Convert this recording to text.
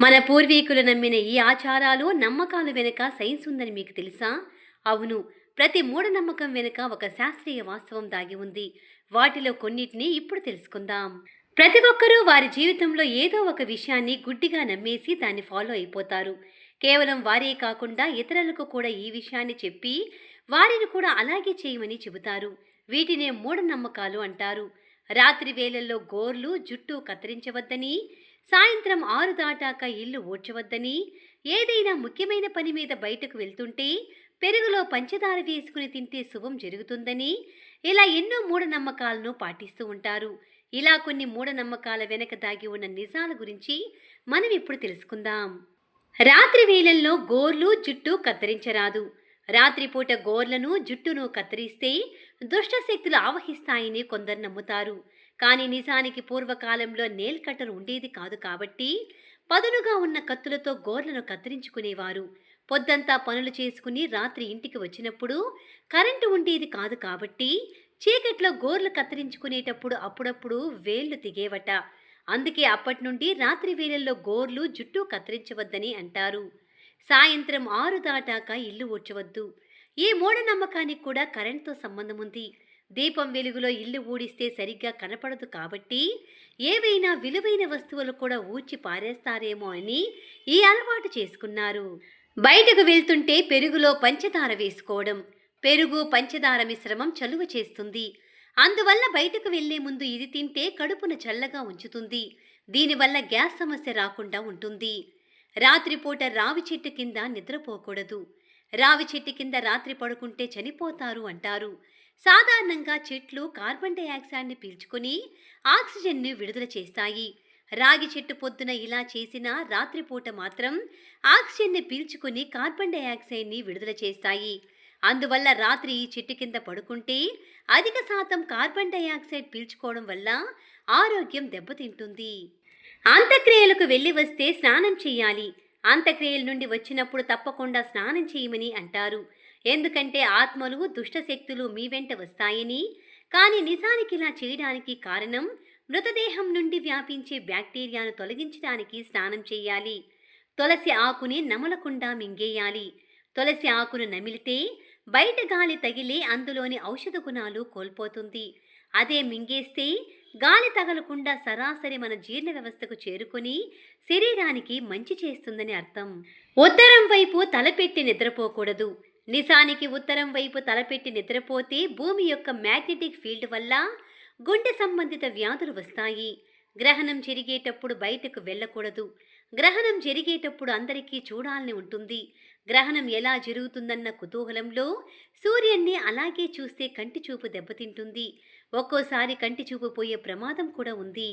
మన పూర్వీకులు నమ్మిన ఈ ఆచారాలు నమ్మకాలు వెనుక సైన్స్ ఉందని మీకు తెలుసా? అవును ప్రతి మూఢనమ్మకం వెనుక ఒక శాస్త్రీయ వాస్తవం దాగి ఉంది. వాటిలో కొన్నిటిని ఇప్పుడు తెలుసుకుందాం. ప్రతి ఒక్కరూ వారి జీవితంలో ఏదో ఒక విషయాన్ని గుడ్డిగా నమ్మేసి దాన్ని ఫాలో అయిపోతారు. కేవలం వారే కాకుండా ఇతరులకు కూడా ఈ విషయాన్ని చెప్పి వారిని కూడా అలాగే చేయమని చెబుతారు. వీటినే మూఢనమ్మకాలు అంటారు. రాత్రి వేళల్లో గోర్లు జుట్టు కత్తిరించవద్దని సాయంత్రం ఆరు దాటాక ఇల్లు ఓడ్చవద్దని ఏదైనా ముఖ్యమైన పని మీద బయటకు వెళ్తుంటే పెరుగులో పంచదార వేసుకుని తింటే శుభం జరుగుతుందని ఇలా ఎన్నో మూఢనమ్మకాలను పాటిస్తూ ఉంటారు. ఇలా కొన్ని మూఢనమ్మకాల వెనక దాగి ఉన్న నిజాల గురించి మనం ఇప్పుడు తెలుసుకుందాం. రాత్రి వేళల్లో గోర్లు జుట్టు కత్తిరించరాదు. రాత్రిపూట గోర్లను జుట్టును కత్తిరిస్తే దుష్టశక్తులు ఆవహిస్తాయని కొందరు నమ్ముతారు. కానీ నిజానికి పూర్వకాలంలో నేల్ కట్టర్ ఉండేది కాదు కాబట్టి పదునుగా ఉన్న కత్తులతో గోర్లను కత్తిరించుకునేవారు. పొద్దంతా పనులు చేసుకుని రాత్రి ఇంటికి వచ్చినప్పుడు కరెంటు ఉండేది కాదు కాబట్టి చీకట్లో గోర్లు కత్తిరించుకునేటప్పుడు అప్పుడప్పుడు వేళ్ళు తెగేవట. అందుకే అప్పటి నుండి రాత్రి వేళల్లో గోర్లు జుట్టు కత్తిరించవద్దని అంటారు. సాయంత్రం ఆరు దాటాక ఇల్లు ఊడ్చవద్దు ఈ మూఢనమ్మకానికి కూడా కరెంట్తో సంబంధం ఉంది. దీపం వెలుగులో ఇల్లు ఊడిస్తే సరిగ్గా కనపడదు కాబట్టి ఏవైనా విలువైన వస్తువులు కూడా ఊడ్చి పారేస్తారేమో అని ఈ అలవాటు చేసుకున్నారు. బయటకు వెళ్తుంటే పెరుగులో పంచదార వేసుకోవడం పెరుగు పంచదార మిశ్రమం చలువ చేస్తుంది. అందువల్ల బయటకు వెళ్ళే ముందు ఇది తింటే కడుపున చల్లగా ఉంచుతుంది. దీనివల్ల గ్యాస్ సమస్య రాకుండా ఉంటుంది. రాత్రిపూట రావి చెట్టు కింద నిద్రపోకూడదు. రావి చెట్టు కింద రాత్రి పడుకుంటే చనిపోతారు అంటారు. సాధారణంగా చెట్లు కార్బన్ డైఆక్సైడ్ని పీల్చుకొని ఆక్సిజన్ను విడుదల చేస్తాయి. రాగి చెట్టు పొద్దున ఇలా చేసినా రాత్రిపూట మాత్రం ఆక్సిజన్ని పీల్చుకుని కార్బన్ డైఆక్సైడ్ని విడుదల చేస్తాయి. అందువల్ల రాత్రి ఈ చెట్టు కింద పడుకుంటే అధిక శాతం కార్బన్ డైఆక్సైడ్ పీల్చుకోవడం వల్ల ఆరోగ్యం దెబ్బతింటుంది. అంత్యక్రియలకు వెళ్ళి వస్తే స్నానం చేయాలి అంత్యక్రియల నుండి వచ్చినప్పుడు తప్పకుండా స్నానం చేయమని అంటారు. ఎందుకంటే ఆత్మలు దుష్టశక్తులు మీ వెంట వస్తాయని. కానీ నిజానికి ఇలా చేయడానికి కారణం మృతదేహం నుండి వ్యాపించే బ్యాక్టీరియాను తొలగించడానికి స్నానం చేయాలి తులసి ఆకుని నమలకుండా మింగేయాలి. తులసి ఆకును నమిలితే బయట గాలి తగిలి అందులోని ఔషధ గుణాలు కోల్పోతుంది. అదే మింగేస్తే గాలి తగలకుండా సరాసరి మన జీర్ణ వ్యవస్థకు చేరుకొని శరీరానికి మంచి చేస్తుందని అర్థం. ఉత్తరం వైపు తలపెట్టి నిద్రపోకూడదు. నిజానికి ఉత్తరం వైపు తలపెట్టి నిద్రపోతే భూమి యొక్క మ్యాగ్నెటిక్ ఫీల్డ్ వల్ల గుండె సంబంధిత వ్యాధులు వస్తాయి. గ్రహణం జరిగేటప్పుడు బయటకు వెళ్ళకూడదు. గ్రహణం జరిగేటప్పుడు అందరికీ చూడాలని ఉంటుంది. గ్రహణం ఎలా జరుగుతుందన్న కుతూహలంలో సూర్యుణ్ణి అలాగే చూస్తే కంటి చూపు దెబ్బతింటుంది. ఒక్కోసారి కంటి చూపు పోయే ప్రమాదం కూడా ఉంది.